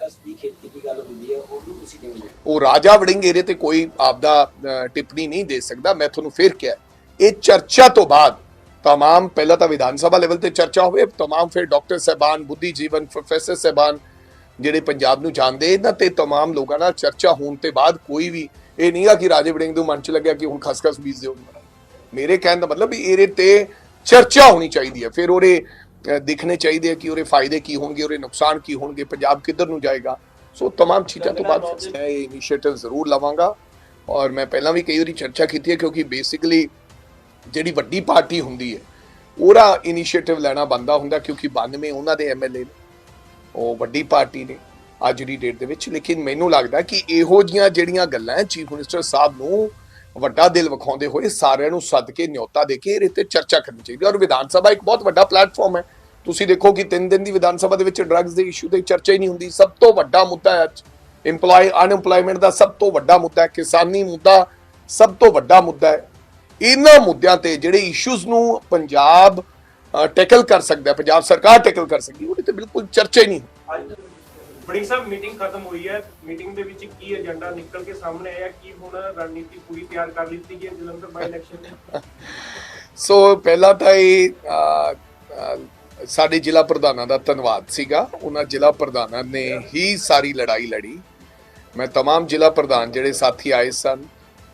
ਖਸਖਸ ਦੀ ਖੇਤੀ ਦੀ ਗੱਲ ਹੁੰਦੀ ਹੈ ਉਹਨੂੰ ਤੁਸੀਂ ਕਿਵੇਂ ਦੇਖਦੇ ਉਹ ਰਾਜਾ ਵੜਿੰਗ ਏਰੇ ਤੇ ਕੋਈ ਆਪਦਾ ਅਹ, ਟਿੱਪਣੀ ਨਹੀਂ ਦੇ ਸਕਦਾ ਮੈਂ ਤੁਹਾਨੂੰ ਫੇਰ ਕਿਹਾ ਇਹ ਚਰਚਾ ਤੋਂ ਬਾਅਦ तमाम ਪਹਿਲਾਂ ਤਾਂ ਵਿਧਾਨ ਸਭਾ ਲੈਵਲ ਤੇ ਚਰਚਾ ਹੋਵੇ तमाम ਫਿਰ ਡਾਕਟਰ ਸਹਿਬਾਨ ਬੁੱਧੀ ਜੀਵਨ ਪ੍ਰੋਫੈਸਰ ਸਹਿਬਾਨ ਜਿਹੜੇ ਪੰਜਾਬ ਨੂੰ ਜਾਣਦੇ ਇਹਨਾਂ ਤੇ तमाम ਲੋਕਾਂ ਨਾਲ ਚਰਚਾ ਹੋਣ ਤੇ ਬਾਅਦ ਕੋਈ ਵੀ ਇਹ ਨਹੀਂਗਾ ਕਿ ਰਾਜੇ ਵੜਿੰਗ ਨੂੰ ਮਨ ਚ ਲੱਗਿਆ ਕਿ ਹੁਣ ਖਸਖਸ ਬੀਜ ਦਿਓ ਮੇਰੇ ਕਹਿਣ ਦਾ ਮਤਲਬ ਵੀ ਇਹਦੇ ਤੇ ਚਰਚਾ ਹੋਣੀ ਚਾਹੀਦੀ ਹੈ ਫਿਰ ਉਹਦੇ ਅਹ, ਦਿਖਣੇ ਚਾਹੀਦੇ ਆ ਕਿ ਉਹਦੇ ਫਾਇਦੇ ਕੀ ਹੋਣਗੇ ਉਹਦੇ ਨੁਕਸਾਨ ਕੀ ਹੋਣਗੇ ਪੰਜਾਬ ਕਿੱਧਰ ਨੂੰ ਜਾਏਗਾ ਸੋ तमाम ਚੀਜ਼ਾਂ ਤੋਂ ਬਾਅਦ ਮੈਂ ਇਹ ਇਨੀਸ਼ੀਏਟਿਵ ਜ਼ਰੂਰ ਲਵਾਂਗਾ ਔਰ ਮੈਂ ਪਹਿਲਾਂ ਵੀ ਕਈ ਵਾਰੀ ਚਰਚਾ ਕੀਤੀ ਹੈ ਕਿਉਂਕਿ ਬੇਸਿਕਲੀ ਜਿਹੜੀ ਵੱਡੀ ਪਾਰਟੀ ਹੁੰਦੀ ਹੈ ਉਹਦਾ ਇਨੀਸ਼ੀਏਟਿਵ ਲੈਣਾ ਬੰਦਾ ਹੁੰਦਾ ਕਿਉਂਕਿ 92 ਉਹਨਾਂ ਦੇ ਐਮਐਲਏ ਨੇ ਉਹ ਵੱਡੀ ਪਾਰਟੀ ਨੇ ਅੱਜ ਦੀ ਡੇਟ ਦੇ ਵਿੱਚ ਲੇਕਿਨ ਮੈਨੂੰ ਲੱਗਦਾ ਕਿ ਇਹੋ ਜੀਆਂ ਜਿਹੜੀਆਂ ਗੱਲਾਂ ਹੈ ਚੀਫ ਮਿਨਿਸਟਰ ਸਾਹਿਬ ਨੂੰ ਵੱਡਾ ਦਿਲ ਵਿਖਾਉਂਦੇ ਹੋਏ ਸਾਰਿਆਂ ਨੂੰ ਸੱਦ ਕੇ ਨਿਯੋਤਾ ਦੇ ਕੇ ਇਹਦੇ ਤੇ ਚਰਚਾ ਕਰਨੀ ਚਾਹੀਦੀ ਹੈ। ਔਰ ਵਿਧਾਨ ਸਭਾ ਇੱਕ ਬਹੁਤ ਵੱਡਾ ਪਲੇਟਫਾਰਮ ਹੈ। ਤੁਸੀਂ ਦੇਖੋ ਕਿ ਤਿੰਨ ਦਿਨ ਦੀ ਵਿਧਾਨ ਸਭਾ ਦੇ ਵਿੱਚ ਡਰੱਗਸ ਦੇ ਇਸ਼ੂ ਤੇ ਚਰਚਾ ਹੀ ਨਹੀਂ ਹੁੰਦੀ। ਸਭ ਤੋਂ ਵੱਡਾ ਮੁੱਦਾ ਹੈ ਅੱਜ। EMPLOY ਅਨਐਮਪਲੋਇਮੈਂਟ ਦਾ ਸਭ ਤੋਂ ਵੱਡਾ ਮੁੱਦਾ ਹੈ। ਕਿਸਾਨੀ ਮੁੱਦਾ ਸਭ ਤੋਂ ਵੱਡਾ ਮੁੱਦਾ ਹੈ। ਇਹਨਾਂ ਮੁੱਦਿਆਂ ਤੇ ਜਿਹੜੇ ਇਸ਼ੂਜ਼ ਨੂੰ ਪੰਜਾਬ ਟੈਕਲ ਕਰ ਸਕਦਾ ਪੰਜਾਬ ਸਰਕਾਰ ਟੈਕਲ ਕਰ ਸਕਦੀ ਉਹਦੇ ਤੇ ਬਿਲਕੁਲ ਚਰਚਾ ਹੀ ਨਹੀਂ ਅੱਜ ਬੜਿੰਗ ਸਾਹਿਬ ਮੀਟਿੰਗ ਖਤਮ ਹੋਈ ਹੈ ਮੀਟਿੰਗ ਦੇ ਵਿੱਚ ਕੀ ਏਜੰਡਾ ਨਿਕਲ ਕੇ ਸਾਹਮਣੇ ਆਇਆ ਕੀ ਹੁਣ ਰਣਨੀਤੀ ਪੂਰੀ ਤਿਆਰ ਕਰ ਲਿੱਤੀ ਗਈ ਹੈ ਜਲੰਧਰ ਬਾਈ ਇਲੈਕਸ਼ਨ ਦੀ ਸੋ ਪਹਿਲਾਂ ਤਾਂ ਇਹ ਅਹ, ਅਹ, ਸਾਡੇ ਜ਼ਿਲ੍ਹਾ ਪ੍ਰਧਾਨਾਂ ਦਾ ਧੰਨਵਾਦ ਸੀਗਾ ਉਹਨਾਂ ਜ਼ਿਲ੍ਹਾ ਪ੍ਰਧਾਨਾਂ ਨੇ ਹੀ ਸਾਰੀ ਲੜਾਈ ਲੜੀ ਮੈਂ तमाम ਜ਼ਿਲ੍ਹਾ ਪ੍ਰਧਾਨ ਜਿਹੜੇ ਸਾਥੀ ਆਏ ਸਨ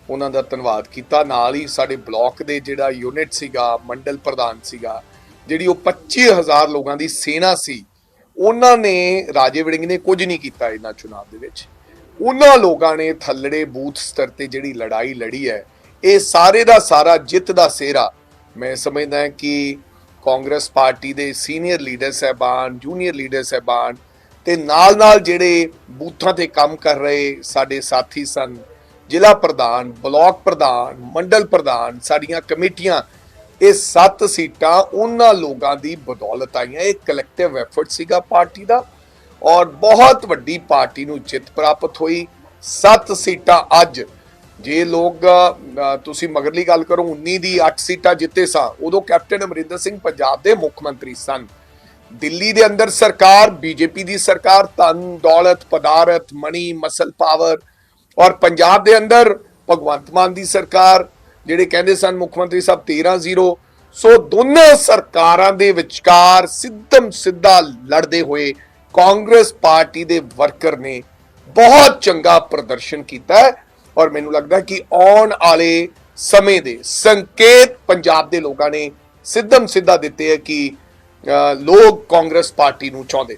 ਉਹਨਾਂ ਦਾ ਧੰਨਵਾਦ ਕੀਤਾ ਨਾਲ ਹੀ ਸਾਡੇ ਬਲਾਕ ਦੇ ਜਿਹੜਾ ਯੂਨਿਟ ਸੀਗਾ ਮੰਡਲ ਪ੍ਰਧਾਨ ਸੀਗਾ ਜਿਹੜੀ ਉਹ 25000 ਲੋਕਾਂ ਦੀ ਸੇਨਾ ਸੀ ਉਹਨਾਂ ਨੇ ਰਾਜੇ ਵੜਿੰਗ ਨੇ ਕੁਝ ਨਹੀਂ ਕੀਤਾ ਇਹਨਾਂ ਚੁਣਾਵ ਦੇ ਵਿੱਚ। ਉਹਨਾਂ ਲੋਕਾਂ ਨੇ ਥੱਲੜੇ ਬੂਥ ਸਤਰ ਤੇ ਜਿਹੜੀ ਲੜਾਈ ਲੜੀ ਹੈ, ਇਹ ਸਾਰੇ ਦਾ ਸਾਰਾ ਜਿੱਤ ਦਾ ਸਿਹਰਾ। ਮੈਂ ਸਮਝਦਾ ਕਿ ਕਾਂਗਰਸ ਪਾਰਟੀ ਦੇ ਸੀਨੀਅਰ ਲੀਡਰ ਸਹਿਬਾਨ, ਜੂਨੀਅਰ ਲੀਡਰ ਸਹਿਬਾਨ ਤੇ ਨਾਲ-ਨਾਲ ਜਿਹੜੇ ਬੂਥਾਂ ਤੇ ਕੰਮ ਕਰ ਰਹੇ ਸਾਡੇ ਸਾਥੀ ਸਨ, ਜ਼ਿਲ੍ਹਾ ਪ੍ਰਧਾਨ, ਬਲਾਕ ਪ੍ਰਧਾਨ, ਮੰਡਲ ਪ੍ਰਧਾਨ, ਸਾਡੀਆਂ ਕਮੇਟੀਆਂ ਇਹ ਸੱਤ ਸੀਟਾਂ ਉਹਨਾਂ ਲੋਕਾਂ ਦੀ ਬਦੌਲਤ ਆਈਆਂ। ਇਹ ਕਲੈਕਟਿਵ ਐਫਰਟ ਸੀਗਾ ਪਾਰਟੀ ਦਾ ਔਰ ਬਹੁਤ ਵੱਡੀ ਪਾਰਟੀ ਨੂੰ ਜਿੱਤ ਪ੍ਰਾਪਤ ਹੋਈ। ਸੱਤ ਸੀਟਾਂ ਅੱਜ ਜੇ ਲੋਕ ਤੁਸੀਂ ਮਗਰਲੀ ਗੱਲ ਕਰੋ 19 ਦੀ 8 ਸੀਟਾਂ ਜਿੱਤੇ ਸਾਂ, ਉਦੋਂ ਕੈਪਟਨ ਅਮਰਿੰਦਰ ਸਿੰਘ ਪੰਜਾਬ ਦੇ ਮੁੱਖ ਮੰਤਰੀ ਸਨ। ਦਿੱਲੀ ਦੇ ਅੰਦਰ ਸਰਕਾਰ, ਬੀਜੇਪੀ ਦੀ ਸਰਕਾਰ, ਧਨ, ਦੌਲਤ, ਪਦਾਰਥ, ਮਣੀ ਮਸਲ ਪਾਵਰ ਔਰ ਪੰਜਾਬ ਦੇ ਅੰਦਰ ਭਗਵੰਤ ਮਾਨ ਦੀ ਸਰਕਾਰ ਜਿਹੜੇ ਕਹਿੰਦੇ ਸਨ ਮੁੱਖ ਮੰਤਰੀ ਸਾਹਿਬ 13-0 ਸੋ ਦੋਨਾਂ ਸਰਕਾਰਾਂ ਦੇ ਵਿਚਕਾਰ ਸਿੱਧਮ ਸਿੱਧਾ ਲੜਦੇ ਹੋਏ ਕਾਂਗਰਸ ਪਾਰਟੀ ਦੇ ਵਰਕਰ ਨੇ ਬਹੁਤ ਚੰਗਾ ਪ੍ਰਦਰਸ਼ਨ ਕੀਤਾ ਹੈ ਔਰ ਮੈਨੂੰ ਲੱਗਦਾ ਕਿ ਆਉਣ ਵਾਲੇ ਸਮੇਂ ਦੇ ਸੰਕੇਤ ਪੰਜਾਬ ਦੇ ਲੋਕਾਂ ਨੇ ਸਿੱਧਮ ਸਿੱਧਾ ਦਿੱਤੇ ਹੈ ਕਿ ਲੋਕ ਕਾਂਗਰਸ ਪਾਰਟੀ ਨੂੰ ਚਾਹੁੰਦੇ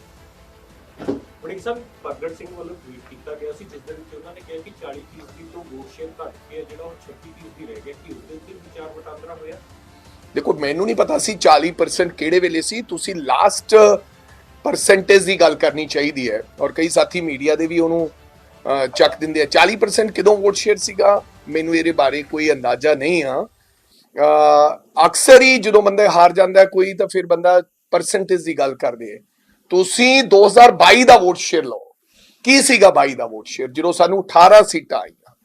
ਬੜਿੰਗ ਸਾਹਿਬ, ਭਗਤ ਸਿੰਘ ਵੱਲੋਂ ਟਵੀਟ ਕੀਤਾ ਗਿਆ ਸੀ, ਜਿਸ ਦੇ ਵਿੱਚ ਉਹਨਾਂ ਨੇ ਕਿਹਾ ਕਿ 40% ਤੋਂ ਵੋਟ ਸ਼ੇਅਰ ਘਟ ਕੇ ਜਿਹੜਾ ਉਹ 36% ਰਹਿ ਗਿਆ ਕਿ ਉਹਦੇ ਉੱਤੇ ਵਿਚਾਰ ਵਟਾਂਦਰਾ ਹੋਇਆ? ਦੇਖੋ, ਮੈਨੂੰ ਨਹੀਂ ਪਤਾ ਸੀ 40% ਕਿਹੜੇ ਵੇਲੇ ਸੀ, ਤੁਸੀਂ ਲਾਸਟ ਪਰਸੈਂਟੇਜ ਦੀ ਗੱਲ ਕਰਨੀ ਚਾਹੀਦੀ ਹੈ ਔਰ ਕਈ ਸਾਥੀ ਮੀਡੀਆ ਦੇ ਵੀ ਉਹਨੂੰ ਚੱਕ ਦਿੰਦੇ ਆ। 40% ਕਿਦੋਂ ਵੋਟ ਸ਼ੇਅਰ ਸੀਗਾ? ਮੈਨੂੰ ਇਹਦੇ ਬਾਰੇ ਕੋਈ ਅੰਦਾਜ਼ਾ ਨਹੀਂ ਆ। ਅਕਸਰ ਹੀ ਜਦੋਂ ਬੰਦਾ ਹਾਰ ਜਾਂਦਾ ਕੋਈ ਤਾਂ ਫਿਰ ਬੰਦਾ ਪਰਸੈਂਟੇਜ ਦੀ ਗੱਲ ਕਰਦੇ ਹੈ ਤੁਸੀਂ 2022 ਦਾ ਵੋਟ ਸ਼ੇਅਰ ਲਓ। ਕੀ ਸੀਗਾ ਬਾਈ ਦਾ ਵੋਟ ਸ਼ੇਅਰ ਜਦੋਂ ਸਾਨੂੰ 18 ਸੀਟਾਂ ਆਈਆਂ।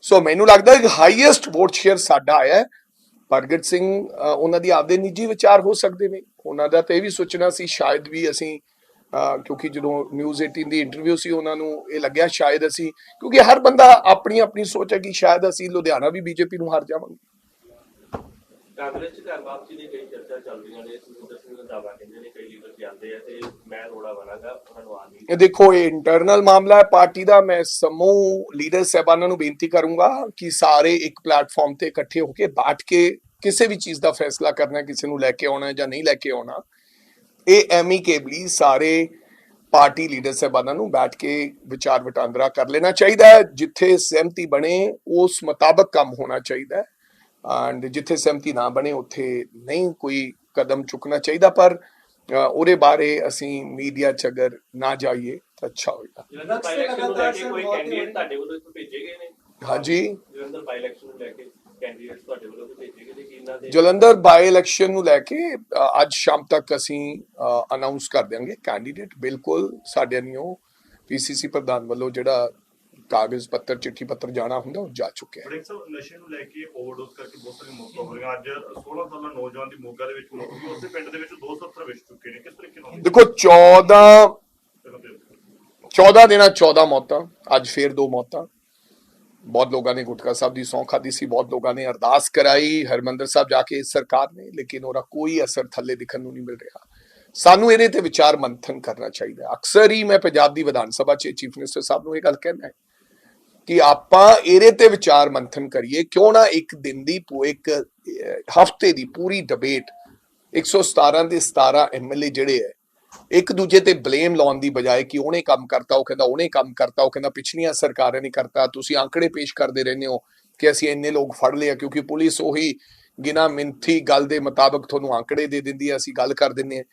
ਸੋ ਮੈਨੂੰ ਲੱਗਦਾ ਕਿ ਹਾਈਐਸਟ ਵੋਟ ਸ਼ੇਅਰ ਸਾਡਾ ਆਇਆ ਹੈ। ਪ੍ਰਗਟ ਸਿੰਘ ਉਹਨਾਂ ਦੀ ਆਪਦੇ ਨਿੱਜੀ ਵਿਚਾਰ ਹੋ ਸਕਦੇ ਨੇ। ਉਹਨਾਂ ਦਾ ਤੇ ਇਹ ਵੀ ਸੋਚਣਾ ਸੀ ਸ਼ਾਇਦ ਵੀ ਅਸੀਂ ਅ, ਕਿਉਂਕਿ ਜਦੋਂ ਨਿਊਜ਼ 18 ਦੀ ਇੰਟਰਵਿਊ ਸੀ ਉਹਨਾਂ ਨੂੰ ਇਹ ਲੱਗਿਆ ਸ਼ਾਇਦ ਅਸੀਂ ਕਿਉਂਕਿ ਹਰ ਬੰਦਾ ਆਪਣੀ ਆਪਣੀ ਸੋਚ ਹੈ ਕਿ ਸ਼ਾਇਦ ਅਸੀਂ ਲੁਧਿਆਣਾ ਵੀ ਬੀਜੇਪੀ ਨੂੰ ਹਾਰ ਜਾਵਾਂਗੇ। ਕਾਂਗਰਸ ਚ ਘਰ ਵਾਪਸੀ ਦੀ ਕਈ ਚਰਚਾ ਚੱਲ ਰਹੀਆਂ ਨੇ ਸੁਖਿੰਦਰ ਸਿੰਘ ਰੰਧਾਵਾ ਕਹਿੰਦੇ ਨੇ ਕਈ ਲੀਡਰ ਜਾਂਦੇ ਆ ਤੇ ਮੈਂ ਰੋੜਾ ਬਣਾਗਾ ਉਹਨਾਂ ਨੂੰ ਆ ਇਹ ਦੇਖੋ, ਇਹ ਇੰਟਰਨਲ ਮਾਮਲਾ ਹੈ, ਪਾਰਟੀ ਦਾ ਮੈਂ ਸਮੂਹ ਲੀਡਰ ਸਹਿਬਾਨਾਂ ਨੂੰ ਬੇਨਤੀ ਕਰੂੰਗਾ ਕਿ ਸਾਰੇ ਇੱਕ ਪਲੇਟਫਾਰਮ ਤੇ ਇਕੱਠੇ ਹੋ ਕੇ ਬੈਠ ਕੇ ਕਿਸੇ ਵੀ ਚੀਜ਼ ਦਾ ਫੈਸਲਾ ਕਰਨਾ, ਕਿਸੇ ਨੂੰ ਲੈ ਕੇ ਆਉਣਾ ਜਾਂ ਨਹੀਂ ਲੈ ਕੇ ਆਉਣਾ, ਇਹ ਐਮੀਕੇਬਲੀ ਸਾਰੇ ਪਾਰਟੀ ਲੀਡਰ ਸਹਿਬਾਨਾਂ ਨੂੰ ਬੈਠ ਕੇ ਵਿਚਾਰ ਵਟਾਂਦਰਾ ਕਰ ਲੈਣਾ ਚਾਹੀਦਾ ਹੈ, ਜਿੱਥੇ ਸਹਿਮਤੀ ਬਣੇ, ਉਸ ਮੁਤਾਬਕ ਕੰਮ ਹੋਣਾ ਚਾਹੀਦਾ ਹੈ। ਐਂਡ ਜਿੱਥੇ ਸਹਿਮਤੀ ਨਾ ਬਣੇ ਉੱਥੇ ਨਹੀਂ ਕੋਈ ਕਦਮ ਚੁੱਕਣਾ ਚਾਹੀਦਾ ਪਰ ਉਹਦੇ ਬਾਰੇ ਅਸੀਂ ਮੀਡੀਆ 'ਚ ਅਗਰ ਨਾ ਜਾਈਏ ਤਾਂ ਅੱਛਾ ਹੋਏਗਾ। ਜਲੰਧਰ ਬਾਈ ਇਲੈਕਸ਼ਨ ਨੂੰ ਲੈ ਕੇ ਕੋਈ ਕੈਂਡੀਡੇਟ ਤੁਹਾਡੇ ਵੱਲੋਂ ਇੱਥੋਂ ਭੇਜੇ ਗਏ ਨੇ? ਹਾਂਜੀ। ਜਲੰਧਰ ਬਾਈ ਇਲੈਕਸ਼ਨ ਨੂੰ ਲੈ ਕੇ ਕੈਂਡੀਡੇਟ ਤੁਹਾਡੇ ਵੱਲੋਂ ਵੀ ਭੇਜੇ ਗਏ ਨੇ ਕਿ ਇਹਨਾਂ ਦੇ ਜਲੰਧਰ ਬਾਈ ਇਲੈਕਸ਼ਨ ਨੂੰ ਲੈ ਕੇ ਅ, ਅੱਜ ਸ਼ਾਮ ਤੱਕ ਅਸੀਂ ਅਨਾਉਂਸ ਕਰ ਦਿਆਂਗੇ ਕੈਂਡੀਡੇਟ ਬਿਲਕੁਲ ਸਾਡੇ ਨਿਓ ਪੀਸੀਸੀ ਪ੍ਰਧਾਨ ਵੱਲੋਂ ਜਿਹੜਾ ਕਾਗਜ਼ ਪੱਤਰ ਚਿੱਠੀ ਪੱਤਰ ਜਾਣਾ ਹੁੰਦਾ ਉਹ ਜਾ ਚੁੱਕਿਆ ਹੈ। ਬ੍ਰੇਕ ਸਾਹਿਬ ਨਸ਼ੇ ਨੂੰ ਲੈ ਕੇ ਓਵਰਡੋਜ਼ ਕਰਕੇ ਬਹੁਤ ਸਾਰੀਆਂ ਮੌਤਾਂ ਹੋ ਰਹੀਆਂ। ਅੱਜ 16 ਸਾਲਾ ਨੌਜਵਾਨ ਦੀ ਮੋਗਾ ਦੇ ਵਿੱਚ ਮੌਤ ਹੋਈ ਉਸੇ ਪਿੰਡ ਦੇ ਵਿੱਚ 270 ਵਿਛ ਚੁੱਕੇ ਨੇ। ਕਿਸ ਤਰੀਕੇ ਨਾਲ? ਦੇਖੋ 14 14 ਦਿਨਾਂ 14 ਮੌਤਾਂ ਅੱਜ ਫੇਰ ਦੋ ਮੌਤਾਂ। ਬਹੁਤ ਲੋਕਾਂ ਨੇ ਗੁਟਕਾ ਸਾਹਿਬ ਦੀ ਸੌਂ ਖਾਦੀ ਸੀ ਬਹੁਤ ਲੋਕਾਂ ਨੇ ਅਰਦਾਸ ਕਰਾਈ ਹਰਮੰਦਰ ਸਾਹਿਬ ਜਾ ਕੇ ਸਰਕਾਰ ਨੇ ਲੇਕਿਨ ਉਹਦਾ ਕੋਈ ਅਸਰ ਥੱਲੇ ਦਿਖਣ ਨੂੰ ਨਹੀਂ ਮਿਲ ਰਿਹਾ। ਸਾਨੂੰ ਇਹਦੇ ਤੇ ਵਿਚਾਰ ਮੰਥਨ ਕਰਨਾ ਚਾਹੀਦਾ। ਅਕਸਰ ਹੀ ਮੈਂ ਪੰਜਾਬ ਦੀ ਵਿਧਾਨ ਸਭਾ 'ਚ ਚੀਫ ਮਿਨਿਸਟਰ ਸਾਹਿਬ ਨੂੰ ਇਹ ਗੱਲ ਕਹਿਣਾ ਹੈ ਕਿ ਆਪਾਂ ਇਹਦੇ ਤੇ ਵਿਚਾਰ ਮੰਥਨ ਕਰੀਏ, ਕਿਉਂ ਨਾ ਇੱਕ ਦਿਨ ਦੀ ਪੂ, ਇੱਕ ਹਫ਼ਤੇ ਦੀ ਪੂਰੀ ਡਿਬੇਟ 117 ਦੇ 17 ਐਮਐਲਏ ਜਿਹੜੇ ਹੈ, ਇੱਕ ਦੂਜੇ ਤੇ ਬਲੇਮ ਲਾਉਣ ਦੀ ਬਜਾਏ ਕਿ ਉਹਨੇ ਕੰਮ ਕਰਤਾ, ਉਹ ਕਹਿੰਦਾ ਉਹਨੇ ਕੰਮ ਕਰਤਾ, ਉਹ ਕਹਿੰਦਾ ਪਿਛਲੀਆਂ ਸਰਕਾਰਾਂ ਨੇ ਕਰਤਾ, ਤੁਸੀਂ ਆંકੜੇ ਪੇਸ਼ ਕਰਦੇ ਰਹਿੰਦੇ ਹੋ ਕਿ ਅਸੀਂ ਇੰਨੇ ਲੋਕ ਫੜ ਲਏ ਕਿਉਂਕਿ ਪੁਲਿਸ ਉਹੀ ਗਿਨਾ ਮਿੰਥੀ ਗੱਲ ਦੇ ਮੁਤਾਬਕ ਤੁਹਾਨੂੰ ਆંકੜੇ ਦੇ ਦਿੰਦੀ ਹੈ, ਅਸੀਂ ਗੱਲ ਕਰ ਦਿੰਦੇ ਹਾਂ।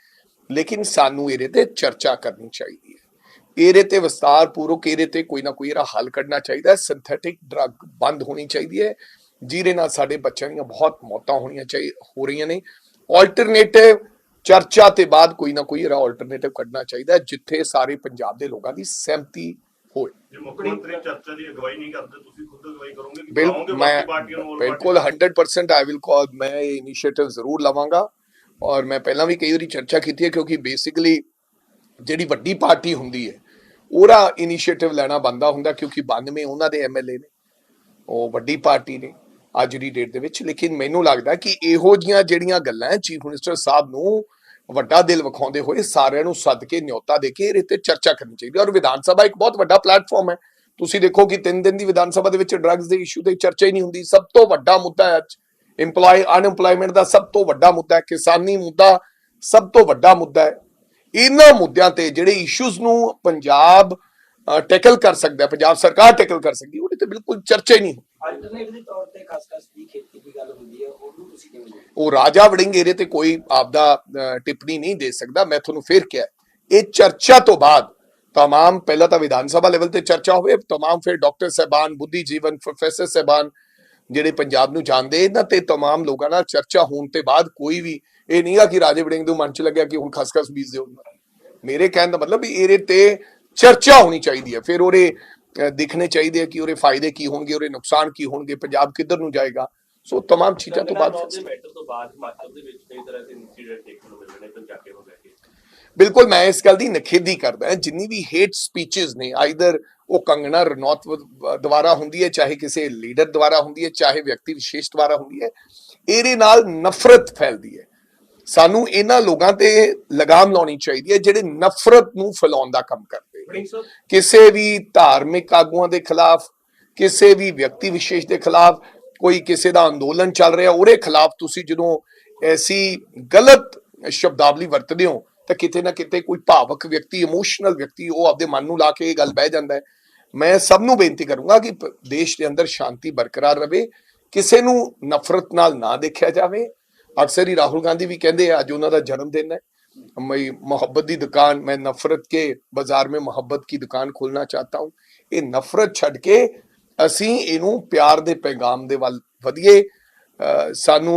ਲੇਕਿਨ ਸਾਨੂੰ ਇਹਦੇ ਤੇ ਚਰਚਾ ਕਰਨੀ ਚਾਹੀਦੀ ਹੈ। ਇਹਦੇ ਤੇ ਵਿਸਤਾਰ ਪੂਰਵਕ ਇਹਦੇ ਤੇ ਕੋਈ ਨਾ ਕੋਈ ਇਹਦਾ ਹੱਲ ਕੱਢਣਾ ਚਾਹੀਦਾ ਹੈ। ਸਿੰਥੈਟਿਕ ਡਰੱਗ ਬੰਦ ਹੋਣੀ ਚਾਹੀਦੀ ਹੈ। ਜਿਹਦੇ ਨਾਲ ਸਾਡੇ ਬੱਚਿਆਂ ਦੀਆਂ ਬਹੁਤ ਮੌਤਾਂ ਹੋਣੀਆਂ ਚਾਹੀ ਹੋ ਰਹੀਆਂ ਨੇ। ਆਲਟਰਨੇਟਿਵ ਚਰਚਾ ਤੇ ਬਾਅਦ ਕੋਈ ਨਾ ਕੋਈ ਇਹਦਾ ਆਲਟਰਨੇਟਿਵ ਕੱਢਣਾ ਚਾਹੀਦਾ ਹੈ, ਜਿੱਥੇ ਸਾਰੇ ਪੰਜਾਬ ਦੇ ਲੋਕਾਂ ਦੀ ਸਹਿਮਤੀ ਹੋਏ। ਜੇ ਮੁੱਖ ਮੰਤਰੀ ਚਰਚਾ ਦੀ ਅਗਵਾਈ ਨਹੀਂ ਕਰਦੇ ਤੁਸੀਂ ਖੁਦ ਅਗਵਾਈ ਕਰੋਗੇ ਕਿ ਬਾਕੀ ਪਾਰਟੀਆਂ ਨੂੰ ਬਿਲਕੁਲ 100% ਆਈ ਵਿਲ ਕਾਲ ਮੈਂ ਇਹ ਇਨੀਸ਼ੀਏਟਿਵ ਜ਼ਰੂਰ ਲਵਾਂਗਾ। ਔਰ ਮੈਂ ਪਹਿਲਾਂ ਵੀ ਕਈ ਵਾਰੀ ਚਰਚਾ ਕੀਤੀ ਹੈ ਕਿਉਂਕਿ ਬੇਸਿਕਲੀ ਜਿਹੜੀ ਵੱਡੀ ਪਾਰਟੀ ਹੁੰਦੀ ਹੈ, ਉਹਦਾ ਇਨੀਸ਼ੀਏਟਿਵ ਲੈਣਾ ਬੰਦਾ ਹੁੰਦਾ ਕਿਉਂਕਿ 92 ਉਹਨਾਂ ਦੇ ਐਮਐਲਏ ਨੇ, ਉਹ ਵੱਡੀ ਪਾਰਟੀ ਨੇ ਅੱਜ ਦੀ ਡੇਟ ਦੇ ਵਿੱਚ। ਲੇਕਿਨ ਮੈਨੂੰ ਲੱਗਦਾ ਕਿ ਇਹੋ ਜੀਆਂ ਜਿਹੜੀਆਂ ਗੱਲਾਂ ਚੀਫ ਮਿਨਿਸਟਰ ਸਾਹਿਬ ਨੂੰ ਵੱਡਾ ਦਿਲ ਵਿਖਾਉਂਦੇ ਹੋਏ ਸਾਰਿਆਂ ਨੂੰ ਸੱਦ ਕੇ ਨਿਯੋਤਾ ਦੇ ਕੇ ਇਹਦੇ ਤੇ ਚਰਚਾ ਕਰਨੀ ਚਾਹੀਦੀ ਹੈ। ਔਰ ਵਿਧਾਨ ਸਭਾ ਇੱਕ ਬਹੁਤ ਵੱਡਾ ਪਲੇਟਫਾਰਮ ਹੈ। ਤੁਸੀਂ ਦੇਖੋ ਕਿ ਤਿੰਨ ਦਿਨ ਦੀ ਵਿਧਾਨ ਸਭਾ ਦੇ ਵਿੱਚ ਡਰੱਗਸ ਦੇ ਇਸ਼ੂ ਤੇ ਚਰਚਾ ਹੀ ਨਹੀਂ ਹੁੰਦੀ। ਸਭ ਤੋਂ ਵੱਡਾ ਮੁੱਦਾ ਹੈ ਅੱਜ। EMPLOY ਅਨਐਮਪਲੋਇਮੈਂਟ ਦਾ ਸਭ ਤੋਂ ਵੱਡਾ ਮੁੱਦਾ ਹੈ। ਕਿਸਾਨੀ ਮੁੱਦਾ ਸਭ ਤੋਂ ਵੱਡਾ ਮੁੱਦਾ ਹੈ। ਇਹਨਾਂ ਮੁੱਦਿਆਂ ਤੇ ਜਿਹੜੇ ਇਸ਼ੂਜ਼ ਨੂੰ ਪੰਜਾਬ ਟੈਕਲ ਕਰ ਸਕਦਾ ਹੈ ਪੰਜਾਬ ਸਰਕਾਰ ਟੈਕਲ ਕਰ ਸਕਦੀ ਹੈ ਉਹਦੇ ਤੇ ਬਿਲਕੁਲ ਚਰਚਾ ਹੀ ਨਹੀਂ ਹੁੰਦੀ ਅਲਟਰਨੇਟਿਵ ਦੇ ਤੌਰ ਤੇ ਖਾਸ-ਖਾਸ ਦੀ ਖੇਤੀ ਦੀ ਗੱਲ ਹੁੰਦੀ ਹੈ ਉਹਨੂੰ ਤੁਸੀਂ ਕਿਵੇਂ ਦੇਖਦੇ ਹੋ? ਉਹ ਰਾਜਾ ਵੜਿੰਗ ਇਹਦੇ ਤੇ ਕੋਈ ਆਪਦਾ ਅਹ, ਟਿੱਪਣੀ ਨਹੀਂ ਦੇ ਸਕਦਾ ਮੈਂ ਤੁਹਾਨੂੰ ਫੇਰ ਕਿਹਾ ਇਹ ਚਰਚਾ ਤੋਂ ਬਾਅਦ तमाम ਪਹਿਲਾਂ ਤਾਂ ਵਿਧਾਨ ਸਭਾ ਲੈਵਲ ਤੇ ਚਰਚਾ ਹੋਵੇ तमाम ਫਿਰ ਡਾਕਟਰ ਸਹਿਬਾਨ ਬੁੱਧੀ ਜੀਵਨ ਪ੍ਰੋਫੈਸਰ ਸਹਿਬਾਨ ਜਿਹੜੇ ਪੰਜਾਬ ਨੂੰ ਜਾਣਦੇ ਇਹਨਾਂ ਤੇ तमाम ਲੋਕਾਂ ਨਾਲ ਚਰਚਾ ਹੋਣ ਤੇ ਬਾਅਦ ਕੋਈ ਵੀ ਇਹ ਨਹੀਂਗਾ ਕਿ ਰਾਜੇ ਵੜਿੰਗ ਨੂੰ ਮਨ ਚ ਲੱਗਿਆ ਕਿ ਹੁਣ ਖਸਖਸ ਬੀਜ ਦਿਓ ਮੇਰੇ ਕਹਿਣ ਦਾ ਮਤਲਬ ਵੀ ਇਹਦੇ ਤੇ ਚਰਚਾ ਹੋਣੀ ਚਾਹੀਦੀ ਹੈ ਫਿਰ ਉਹਦੇ ਅਹ, ਦਿਖਣੇ ਚਾਹੀਦੇ ਆ ਕਿ ਉਹਦੇ ਫਾਇਦੇ ਕੀ ਹੋਣਗੇ ਉਹਦੇ ਨੁਕਸਾਨ ਕੀ ਹੋਣਗੇ ਪੰਜਾਬ ਕਿੱਧਰ ਨੂੰ ਜਾਏਗਾ ਸੋ तमाम ਚੀਜ਼ਾਂ ਤੋਂ ਬਾਅਦ ਦੇ ਮੈਟਰ ਤੋਂ ਬਾਅਦ ਹਿਮਾਚਲ ਦੇ ਵਿੱਚ ਕਈ ਤਰ੍ਹਾਂ ਦੇ ਇਨਸੀਡੈਂਟ ਦੇਖਣ ਨੂੰ ਮਿਲ ਰਹੇ ਨੇ ਪੰਜਾਬੀ ਨੂੰ ਲੈ ਕੇ ਬਿਲਕੁਲ ਮੈਂ ਇਸ ਗੱਲ ਦੀ ਨਖੇਦੀ ਕਰਦਾ ਹਾਂ ਜਿੰਨੀ ਵੀ ਹੇਟ ਸਪੀਚਸ ਨੇ ਆਈਦਰ ਉਹ ਕੰਗਣਾ ਰਣੌਤ ਵ- ਦੁਆਰਾ ਹੁੰਦੀ ਹੈ ਚਾਹੇ ਕਿਸੇ ਲੀਡਰ ਦੁਆਰਾ ਹੁੰਦੀ ਹੈ ਚਾਹੇ ਵਿਅਕਤੀ ਵਿਸ਼ੇਸ਼ ਦੁਆਰਾ ਹੁੰਦੀ ਹੈ ਇਹਦੇ ਨਾਲ ਨਫ਼ਰਤ ਫੈਲਦੀ ਹੈ ਸਾਨੂੰ ਇਹਨਾਂ ਲੋਕਾਂ ਤੇ ਲਗਾਮ ਲਾਉਣੀ ਚਾਹੀਦੀ ਹੈ ਜਿਹੜੇ ਨਫ਼ਰਤ ਨੂੰ ਫੈਲਾਉਣ ਦਾ ਕੰਮ ਕਰਦੇ ਕਿਸੇ ਵੀ ਧਾਰਮਿਕ ਆਗੂਆਂ ਦੇ ਖਿਲਾਫ ਕਿਸੇ ਵੀ ਵਿਅਕਤੀ ਵਿਸ਼ੇਸ਼ ਦੇ ਖਿਲਾਫ ਕੋਈ ਕਿਸੇ ਦਾ ਅੰਦੋਲਨ ਚੱਲ ਰਿਹਾ ਉਹਦੇ ਖਿਲਾਫ ਤੁਸੀਂ ਜਦੋਂ ਐਸੀ ਗਲਤ ਸ਼ਬਦਾਵਲੀ ਵਰਤਦੇ ਹੋ ਤਾਂ ਕਿਤੇ ਨਾ ਕਿਤੇ ਕੋਈ ਭਾਵਕ ਵਿਅਕਤੀ ਇਮੋਸ਼ਨਲ ਵਿਅਕਤੀ ਉਹ ਆਪਦੇ ਮਨ ਨੂੰ ਲਾ ਕੇ ਇਹ ਗੱਲ ਬਹਿ ਜਾਂਦਾ ਹੈ। ਮੈਂ ਸਭ ਨੂੰ ਬੇਨਤੀ ਕਰੂੰਗਾ ਕਿ ਦੇਸ਼ ਦੇ ਅੰਦਰ ਸ਼ਾਂਤੀ ਬਰਕਰਾਰ ਰਵੇ ਕਿਸੇ ਨੂੰ ਨਫ਼ਰਤ ਨਾਲ ਨਾ ਦੇਖਿਆ ਜਾਵੇ ਅਕਸਰ ਹੀ ਰਾਹੁਲ ਗਾਂਧੀ ਵੀ ਕਹਿੰਦੇ ਆ ਅੱਜ ਉਹਨਾਂ ਦਾ ਜਨਮ ਦਿਨ ਹੈ मैं मोहब्बत की दुकान मैं नफरत के बाजार में मोहब्बत की दुकान खोलना चाहता हूं ਇਹ ਨਫ਼ਰਤ ਛੱਡ ਕੇ ਅਸੀਂ ਇਹਨੂੰ ਪਿਆਰ ਦੇ ਪੈਗਾਮ ਦੇ ਵੱਲ ਵਧੀਏ ਅਹ ਸਾਨੂੰ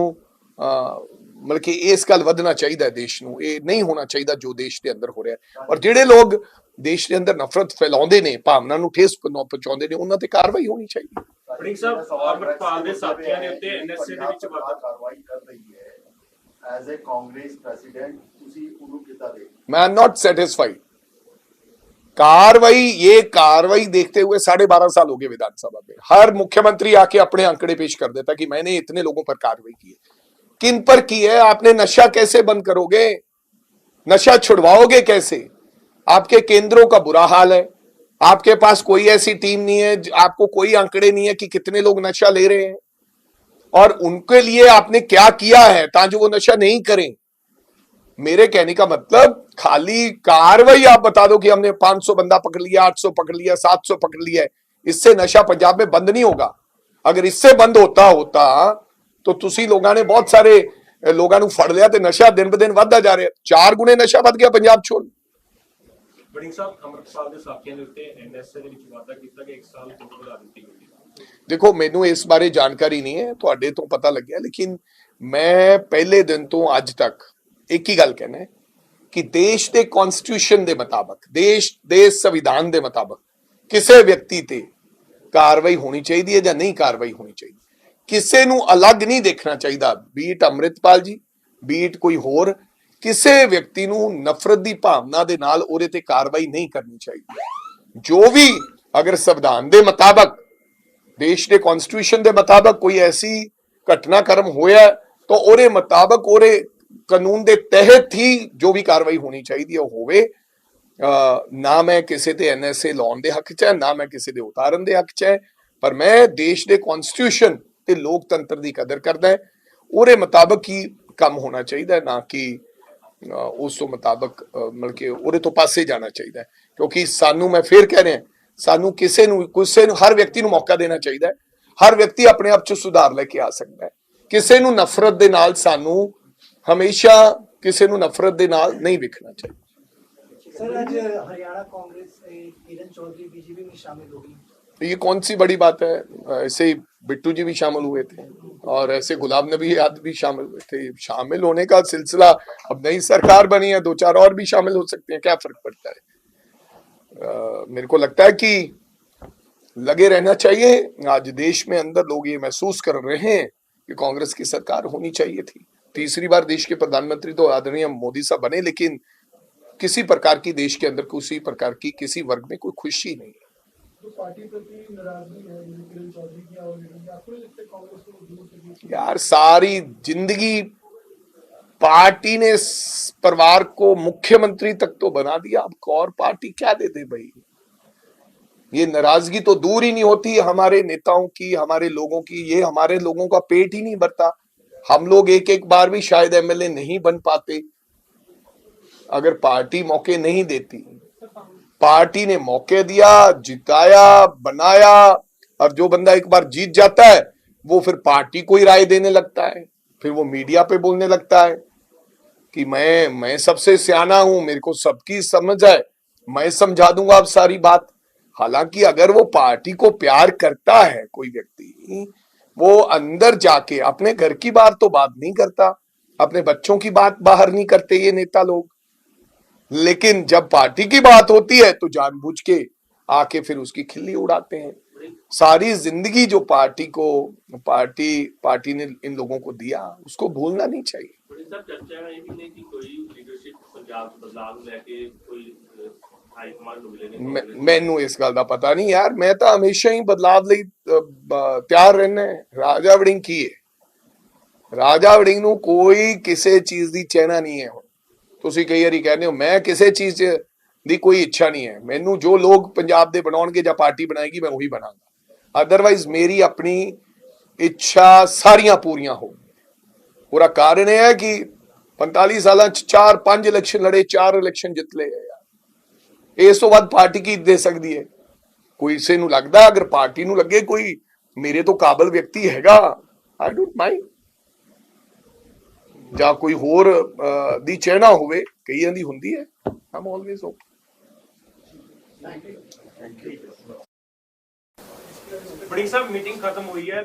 ਅਹ ਮਤਲਬ ਕਿ ਇਸ ਗੱਲ ਵਧਣਾ ਚਾਹੀਦਾ ਹੈ ਦੇਸ਼ ਨੂੰ ਇਹ ਨਹੀਂ ਹੋਣਾ ਚਾਹੀਦਾ ਜੋ ਦੇਸ਼ ਦੇ ਅੰਦਰ ਹੋ ਰਿਹਾ ਹੈ ਔਰ ਜਿਹੜੇ ਲੋਕ ਦੇਸ਼ ਦੇ ਅੰਦਰ ਨਫ਼ਰਤ ਫੈਲਾਉਂਦੇ ਨੇ ਭਾਵਨਾ ਨੂੰ ਠੇਸ ਪਹੁੰਚਾ- ਪਹੁੰਚਾਉਂਦੇ ਨੇ ਉਹਨਾਂ ਤੇ ਕਾਰਵਾਈ ਹੋਣੀ ਚਾਹੀਦੀ ਹੈ ਵੜਿੰਗ ਸਾਹਿਬ ਅਮਰਪਾਲ ਦੇ ਸਾਥੀਆਂ ਦੇ ਉੱਤੇ ਐਨਐਸਏ ਦੇ ਵਿੱਚ ਵਾਧਾ ਕਾਰਵਾਈ ਕਰ ਰਹੀ ਹੈ as a Congress president, मैं नॉट सेटिस्फाइड कार्रवाई ये कार्रवाई देखते हुए साढ़े बारह साल हो गए विधानसभा में। हर मुख्यमंत्री आके अपने आंकड़े पेश कर देता कि मैंने इतने लोगों पर कार्रवाई की है। किन पर की है? आपने नशा कैसे बंद करोगे? नशा छुड़वाओगे कैसे? आपके केंद्रों का बुरा हाल है। आपके पास कोई ऐसी टीम नहीं है आपको कोई आंकड़े नहीं है कि कितने लोग नशा ले रहे हैं। और उनके लिए आपने क्या किया है ताकि वो नशा नहीं करें मेरे कहने का मतलब खाली कार्रवाई आप बता दो कि हमने 500 बंदा पकड़ लिया 800 पकड़ लिया 700 पकड़ लिया है इससे नशा पंजाब में बंद नहीं होगा अगर इससे बंद होता होता तो ਤੁਸੀਂ ਲੋਕਾਂ ਨੇ ਬਹੁਤ ਸਾਰੇ ਅਹ, ਲੋਕਾਂ ਨੂੰ ਫੜ ਲਿਆ ਤੇ ਨਸ਼ਾ ਦਿਨ ਬ ਦਿਨ ਵੱਧਦਾ ਜਾ ਰਿਹਾ ਚਾਰ ਗੁਣੇ ਨਸ਼ਾ ਵੱਧ ਗਿਆ ਪੰਜਾਬ ਚੋਂ ਵੜਿੰਗ ਸਾਹਿਬ ਅਮਰਪਾਲ ਦੇ ਸਾਥੀਆਂ ਦੇ ਉੱਤੇ ਐਨਐਸਏ ਦੇ ਵਿੱਚ ਵਾਧਾ ਕੀਤਾ ਗਿਆ ਇੱਕ ਸਾਲ ਤੋਂ ਵਧਾ ਦਿੱਤੀ ਗਈ ਹੈ ਦੇਖੋ, ਮੈਨੂੰ ਇਸ ਬਾਰੇ ਜਾਣਕਾਰੀ ਨਹੀਂ ਹੈ, ਤੁਹਾਡੇ ਤੋਂ ਪਤਾ ਲੱਗਿਆ, ਲੇਕਿਨ ਮੈਂ ਪਹਿਲੇ ਦਿਨ ਤੋਂ ਅੱਜ ਤੱਕ ਇੱਕ ਹੀ ਗੱਲ ਕਹਿਣਾ ਹੈ ਕਿ ਦੇਸ਼ ਦੇ ਕਨਸਟੀਟਿਊਸ਼ਨ ਦੇ ਮੁਤਾਬਕ, ਦੇਸ਼ ਦੇ ਸੰਵਿਧਾਨ ਦੇ ਮੁਤਾਬਕ ਕਿਸੇ ਵਿਅਕਤੀ ਤੇ ਕਾਰਵਾਈ ਹੋਣੀ ਚਾਹੀਦੀ ਹੈ ਜਾਂ ਨਹੀਂ ਕਾਰਵਾਈ ਹੋਣੀ ਚਾਹੀਦੀ। ਕਿਸੇ ਨੂੰ ਅਲੱਗ ਨਹੀਂ ਦੇਖਣਾ ਚਾਹੀਦਾ, ਬੀਟ ਅੰਮ੍ਰਿਤਪਾਲ ਜੀ, ਬੀਟ ਕੋਈ ਹੋਰ, ਕਿਸੇ ਵਿਅਕਤੀ ਨੂੰ ਨਫ਼ਰਤ ਦੀ ਭਾਵਨਾ ਦੇ ਨਾਲ ਉਹਦੇ ਤੇ ਕਾਰਵਾਈ ਨਹੀਂ ਕਰਨੀ ਚਾਹੀਦੀ। ਜੋ ਵੀ ਅਗਰ ਸੰਵਿਧਾਨ ਦੇ ਮੁਤਾਬਕ ਦੇਸ਼ ਦੇ ਕਨਸਟੀਟਿਊਸ਼ਨ ਦੇ ਮੁਤਾਬਕ ਕੋਈ ਐਸੀ ਘਟਨਾਕ੍ਰਮ ਹੋਇਆ ਤਾਂ ਉਹਦੇ ਮੁਤਾਬਕ ਉਹਦੇ ਕਾਨੂੰਨ ਦੇ ਤਹਿਤ ਹੀ ਜੋ ਵੀ ਕਾਰਵਾਈ ਹੋਣੀ ਚਾਹੀਦੀ ਹੈ, ਉਹ ਹੋਵੇ। ਨਾ ਮੈਂ ਕਿਸੇ ਤੇ ਐਨਐਸਏ ਲਾਉਣ ਦੇ ਹੱਕ 'ਚ ਹੈ, ਨਾ ਮੈਂ ਕਿਸੇ ਦੇ ਉਤਾਰਨ ਦੇ ਹੱਕ 'ਚ ਹੈ, ਪਰ ਮੈਂ ਦੇਸ਼ ਦੇ ਕਨਸਟੀਟਿਊਸ਼ਨ ਤੇ ਲੋਕਤੰਤਰ ਦੀ ਕਦਰ ਕਰਦਾ ਹੈ। ਉਹਦੇ ਮੁਤਾਬਕ ਹੀ ਕੰਮ ਹੋਣਾ ਚਾਹੀਦਾ ਨਾ ਕਿ ਉਸ ਤੋਂ ਮੁਤਾਬਕ ਮਤਲਬ ਕਿ ਉਹਦੇ ਤੋਂ ਪਾਸੇ ਜਾਣਾ ਚਾਹੀਦਾ ਕਿਉਂਕਿ ਸਾਨੂੰ, ਮੈਂ ਫੇਰ ਕਹਿ ਰਿਹਾ ਸਾਨੂੰ ਕਿਸੇ ਨੂੰ ਕਿਸੇ ਨੂੰ ਹਰ ਵਿਅਕਤੀ ਨੂੰ ਮੌਕਾ ਦੇਣਾ ਚਾਹੀਦਾ ਹੈ ਹਰ ਵਿਅਕਤੀ ਆਪਣੇ ਆਪ 'ਚ ਸੁਧਾਰ ਲੈ ਕੇ ਆ ਸਕਦਾ ਹੈ ਕਿਸੇ ਨੂੰ ਨਫ਼ਰਤ ਦੇ ਨਾਲ ਸਾਨੂੰ ਹਮੇਸ਼ਾ ਕਿਸੇ ਨੂੰ ਨਫ਼ਰਤ ਦੇ ਨਾਲ ਨਹੀਂ ਵੇਖਣਾ ਚਾਹੀਦਾ सर आज हरियाणा कांग्रेस से किरण चौधरी बीजेपी में शामिल होगी तो ये कौन सी बड़ी बात है ऐसे ही बिट्टू जी भी शामिल हुए थे और ऐसे गुलाब नबी याद भी शामिल हुए थे शामिल होने का सिलसिला अब नई सरकार बनी है दो चार और भी शामिल हो सकते हैं क्या फर्क पड़ता है अ, मेरे को लगता है कि लगे रहना चाहिए। आज देश में अंदर लोग ये महसूस कर रहे हैं कि कांग्रेस की सरकार होनी चाहिए थी। तीसरी बार देश के प्रधानमंत्री तो आदरणीय मोदी साहब बने लेकिन किसी प्रकार की देश के अंदर किसी प्रकार की किसी वर्ग में कोई खुशी नहीं तो है यार सारी ज़िंदगी पार्टी ने परिवार को मुख्यमंत्री तक तो बना दिया, अब और पार्टी क्या दे दे भाई? ये नाराज़गी तो दूर ही नहीं होती हमारे नेताओं की, हमारे लोगों की, ये हमारे लोगों का पेट ही नहीं भरता। हम लोग एक एक बार भी शायद एमएलए नहीं बन पाते। अगर पार्टी मौके नहीं देती, पार्टी ने मौके दिया, जिताया, बनाया, और जो बंदा एक बार जीत जाता है, वो फिर पार्टी को ही राय देने लगता है। फिर वो मीडिया पे बोलने लगता है कि मैं मैं सबसे सियाना हूँ, मेरे को सबकी समझ है, मैं समझा दूँगा अब सारी बात। हालाँकि अगर वो पार्टी को प्यार करता है कोई व्यक्ति, वो अंदर जाके, अपने घर की बात तो बात नहीं करता, अपने बच्चों की बात बाहर नहीं करते ये नेता लोग। लेकिन जब पार्टी की बात होती है तो जानबूझ के आके फिर उसकी खिल्ली उड़ाते हैं। सारी जिंदगी जो पार्टी को पार्टी पार्टी ने इन लोगों को दिया उसको भूलना नहीं चाहिए ਬੜੀ ਸਰ ਚਰਚਾ ਇਹ ਵੀ ਨੇ ਕਿ ਕੋਈ ਲੀਡਰਸ਼ਿਪ ਪੰਜਾਬ ਚ ਬਦਲਾਅ ਨੂੰ ਲੈ ਕੇ ਕੋਈ ਹਾਈ ਕਮਾਂਡ ਨੂੰ ਮਿਲੇ ਨੇ ਮੈਂ- ਕਾਂਗਰਸ ਮੈਨੂੰ ਇਸ ਗੱਲ ਦਾ ਪਤਾ ਨਹੀਂ ਯਾਰ ਮੈਂ ਤਾਂ ਹਮੇਸ਼ਾ ਹੀ ਬਦਲਾਵ ਲਈ ਅ, ਬ- ਤਿਆਰ ਰਹਿਣਾ ਹੈ ਰਾਜਾ ਵੜਿੰਗ ਕੀ ਹੈ ਰਾਜਾ ਵੜਿੰਗ ਨੂੰ ਕੋਈ ਕਿਸੇ ਚੀਜ਼ ਦੀ ਚੈਨਾ ਨਹੀਂ ਹੈ ਹੁਣ ਤੁਸੀਂ ਕਈ ਵਾਰੀ ਕਹਿੰਦੇ ਹੋ ਮੈਂ ਕਿਸੇ ਚੀਜ਼ 'ਚ ਦੀ ਕੋਈ ਇੱਛਾ ਨਹੀਂ ਹੈ। ਮੈਨੂੰ ਜੋ ਲੋਕ ਪੰਜਾਬ ਦੇ ਬਣਾਉਣਗੇ ਜਾਂ ਪਾਰਟੀ ਬਣਾਏਗੀ, ਮੈਂ ਉਹੀ ਬਣਾਉਂਗਾ। ਅਦਰਵਾਈਜ਼ ਮੇਰੀ ਆਪਣੀ ਇੱਛਾ ਸਾਰੀਆਂ ਪੂਰੀਆਂ ਹੋ ਉਹਦਾ ਕਾਰਨ ਇਹ ਹੈ ਕਿ 45 ਸਾਲਾਂ ਚ 4 5 ਇਲੈਕਸ਼ਨ ਲੜੇ 4 ਇਲੈਕਸ਼ਨ ਜਿੱਤ ਲਏ ਯਾਰ। ਇਸ ਤੋਂ ਬਾਅਦ ਪਾਰਟੀ ਕੀ ਦੇ ਸਕਦੀ ਹੈ? ਕੋਈ ਇਸੇ ਨੂੰ ਲੱਗਦਾ, ਅਗਰ ਪਾਰਟੀ ਨੂੰ ਲੱਗੇ ਕੋਈ ਮੇਰੇ ਤੋਂ ਕਾਬਲ ਵਿਅਕਤੀ ਹੈਗਾ ਆਈ ਡੋਨਟ ਮਾਈਂਡ ਜਾਂ ਕੋਈ ਹੋਰ ਦੀ ਚਹਿਣਾ ਹੋਵੇ, ਕਈਆਂ ਦੀ ਹੁੰਦੀ ਹੈ। ਆਮ ਆਲਵੇਜ਼ ਓਪਨ ਬੜੀ ਸਾਹਿਬ ਮੀਟਿੰਗ ਖਤਮ ਹੋਈ ਹੈ